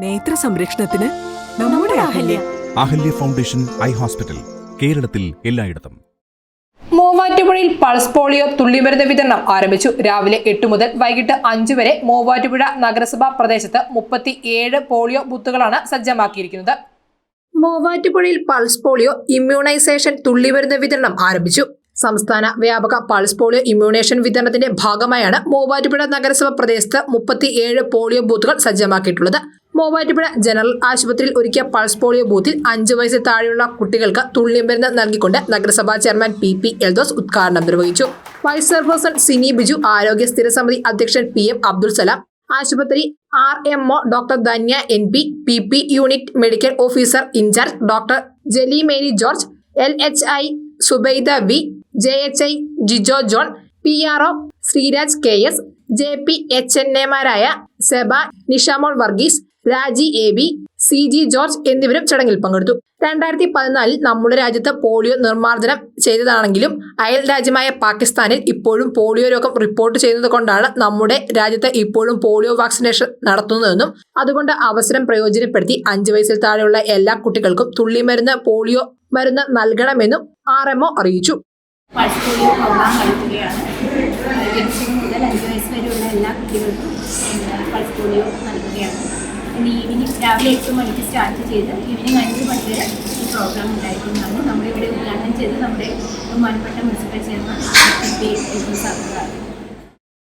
നേത്ര സംരക്ഷണത്തിന് നമ്മുടെ Ahalya. Ahalya. Foundation eye hospital കേരളത്തിൽ എല്ലായിടത്തും. മൂവാറ്റുപുഴയിൽ പൾസ് പോളിയോ തുള്ളിമരുന്ന് വിതരണം ആരംഭിച്ചു. രാവിലെ എട്ട് മുതൽ വൈകിട്ട് അഞ്ച് വരെ മൂവാറ്റുപുഴ നഗരസഭാ പ്രദേശത്ത് മുപ്പത്തി ഏഴ് പോളിയോ ബൂത്തുകളാണ് സജ്ജമാക്കിയിരിക്കുന്നത്. മൂവാറ്റുപുഴയിൽ പൾസ് പോളിയോ ഇമ്മ്യൂണൈസേഷൻ തുള്ളിമരുന്ന് വിതരണം ആരംഭിച്ചു. സംസ്ഥാന വ്യാപക പൾസ് പോളിയോ ഇമ്മ്യൂണേഷൻ വിതരണത്തിന്റെ ഭാഗമായാണ് മൂവാറ്റുപുഴ നഗരസഭാ പ്രദേശത്ത് മുപ്പത്തിയേഴ് പോളിയോ ബൂത്തുകൾ സജ്ജമാക്കിയിട്ടുള്ളത്. മൂവാറ്റുപുഴ ജനറൽ ആശുപത്രിയിൽ ഒരുക്കിയ പൾസ് പോളിയോ ബൂത്തിൽ അഞ്ചു വയസ്സിൽ താഴെയുള്ള കുട്ടികൾക്ക് തുള്ളിമരുന്ന് നൽകിക്കൊണ്ട് നഗരസഭാ ചെയർമാൻ പി പി എൽദോസ് ഉദ്ഘാടനം നിർവഹിച്ചു. വൈസ് ചെയർപേഴ്സൺ സിനി ബിജു ആരോഗ്യ സ്ഥിര സമിതി അധ്യക്ഷൻ പി എം അബ്ദുൽ സലാം ആശുപത്രി R M O doctor Dhanya N P P P unit medical officer incharge doctor Jali Mary George L H I Subaida V J H I Jijo John P R O Sreeraj K S J P H N എമാരായ Seba Nishamol Varghese Raji A B C G George എന്നിവരും ചടങ്ങിൽ പങ്കെടുത്തു. രണ്ടായിരത്തി പതിനാലിൽ നമ്മുടെ രാജ്യത്ത് polio നിർമ്മാർജനം ചെയ്തതാണെങ്കിലും അയൽ രാജ്യമായ പാകിസ്ഥാനിൽ ഇപ്പോഴും പോളിയോ രോഗം റിപ്പോർട്ട് ചെയ്യുന്നത് കൊണ്ടാണ് നമ്മുടെ രാജ്യത്ത് ഇപ്പോഴും പോളിയോ വാക്സിനേഷൻ നടത്തുന്നതെന്നും അതുകൊണ്ട് അവസരം പ്രയോജനപ്പെടുത്തി അഞ്ച് വയസ്സിൽ താഴെയുള്ള എല്ലാ കുട്ടികൾക്കും തുള്ളിമരുന്ന് പോളിയോ മരുന്ന് നൽകണമെന്നും ആർ എംഒ അറിയിച്ചു. പൾസ് പോളിയോ മുതൽ അഞ്ച് വയസ്സ് വരെയുള്ള എല്ലാ കുട്ടികൾക്കും പൾസ് പോളിയോ നൽകുകയാണ് ഇന്ന് ഈവനിങ് രാവിലെ എട്ട് മണിക്ക് സ്റ്റാർട്ട് ചെയ്ത് ഈവനിങ് അഞ്ച് മണി വരെ ഈ പ്രോഗ്രാം ഉണ്ടായിരിക്കുന്നതാണ് നമ്മളിവിടെ ഉദ്ഘാടനം ചെയ്ത് നമ്മുടെ ബഹുമാനപ്പെട്ട മുനിസിപ്പൽ ചെയർമാൻ സാറുകളാണ്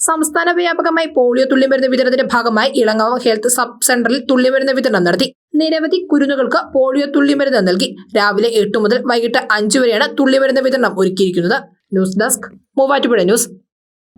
സംസ്ഥാന വ്യാപകമായി പോളിയോ തുള്ളിമരുന്ന് വിതരണത്തിന്റെ ഭാഗമായി ഇളങ്ങാവ് ഹെൽത്ത് സബ് സെന്ററിൽ തുള്ളിമരുന്ന് വിതരണം നടത്തി. നിരവധി കുരുന്നുകൾക്ക് പോളിയോ തുള്ളിമരുന്ന് നൽകി. രാവിലെ എട്ട് മുതൽ വൈകിട്ട് അഞ്ചു വരെയാണ് തുള്ളിമരുന്ന് വിതരണം ഒരുക്കിയിരിക്കുന്നത്. News desk Muvattupuzha news.